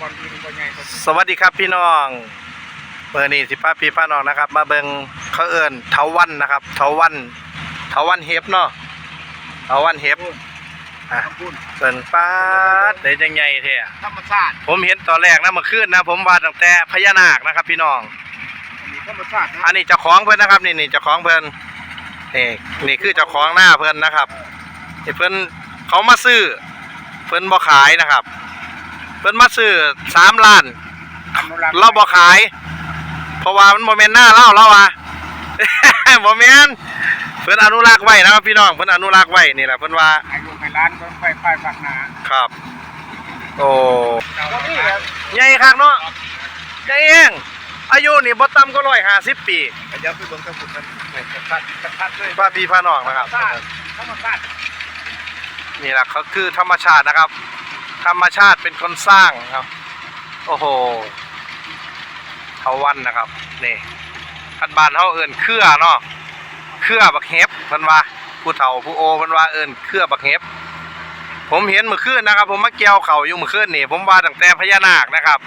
ก่อนอื่นบ่ใหญ่ก็สวัสดีครับพี่น้องเมื่อนี้สิพาพี่พาน้องนะครับ มาเบิงเขาเอิญเทาวันนะครับเทาวันเทาวันเฮฟเนาะเทาวันเฮฟอะขอบคุณเปิ่นป้าดได้ยังไงแท้ธรรมชาติผมเห็นตอนแรกนะเมื่อคืนนะ ผมว่าตั้งแต่พญานาคนะครับ พี่น้องอันนี้ธรรมชาตินะอันนี้เจ้าของเพิ่นนะครับ นี่นี่เจ้าของเพิ่นนี่นี่คือเจ้าของหน้าเพิ่นนะครับนี่เพิ่นเขามาซื้อเพิ่นบ่ขายนะครับ เพิ่นมาซื้อสามล้านอนุรักษ์เราบ่ขาย เพราะว่ามันโมเมนหน้าเล่าเราอะโมเมนเพิ่นอนุรักษ์ไว้นะครับพี่น้องเพิ่นอนุรักษ์ไว้นี่แหละเพิ่นว่าให้ลูกให้หล้านเบิ่งไฟไฟฝักหนาครับ โอ้ก็นี่แหละใหญ่คักเนาะใหญ่เองอายุนี่บ่ต่ำกว่า150ปีเดี๋ยวไปเบิ่งกระปุกกันชัดชัดๆเลยป้าพี่ป้าน้องนะครับธรรมชาตินี่แหละเขาคือธรรมชาตินะครับ ธรรมชาติเป็นคนสร้างครับ โอ้โหเทาวันนะครับนี่คันบานเขาเอิ้นเครือเนาะเครือบักเห็บเพิ่นว่าผู้เฒ่าผู้โอเพิ่นว่าเอิ้นเครือบักเห็บผมเห็นเมื่อคืนนะครับ ผมมาเกี่ยวเข่าอยู่เมื่อคืนนี่ผมว่าตั้งแต่พญานาคนะครับ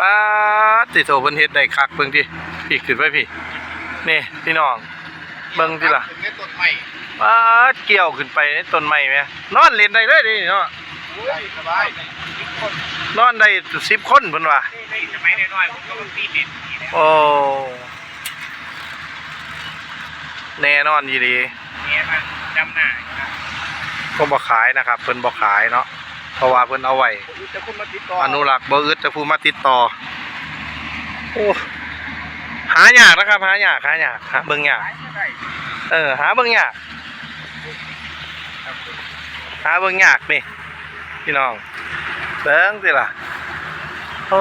ป้าดติโตเพิ่นเฮ็ดได้คักเบิ่งดิพี่ขึ้นไปพี่นี่พี่น้องเบิ่งดิล่ะถึงได้ต้นไม้ป้าดเกี่ยวขึ้นไปในต้นไม้ไหมนอนเล่นได้เลยดิเนาะได้ สบายทุกคนนอนได้สิบคนเพิ่นว่าในสมัยน้อยๆผมก็มาตีเด็ดนี่แหละโอ้แน่นอนยีดีเนี่ยมันจำหน้าอยู่นะก็บ่ขายนะครับ เพิ่นบ่ขายเนาะเพราะว่าเพิ่นเอาไว้ผมจะคุณมาติดต่อออนุรักษ์บ่อึดจะผู้มาติดต่อโอ้หายากนะครับ หายากหายากหาเบิ่งยาก ขายไม่ได้เออ หาเบิ่งยาก หาเบิ่งยากนี่ พี่น้องเบิ่งสิล่ะโอ้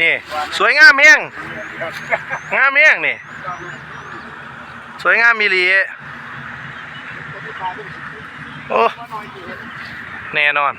นี่ สวยงามแฮงงามแฮงนี่ สวยงามมีหลีโอ้แน่นอน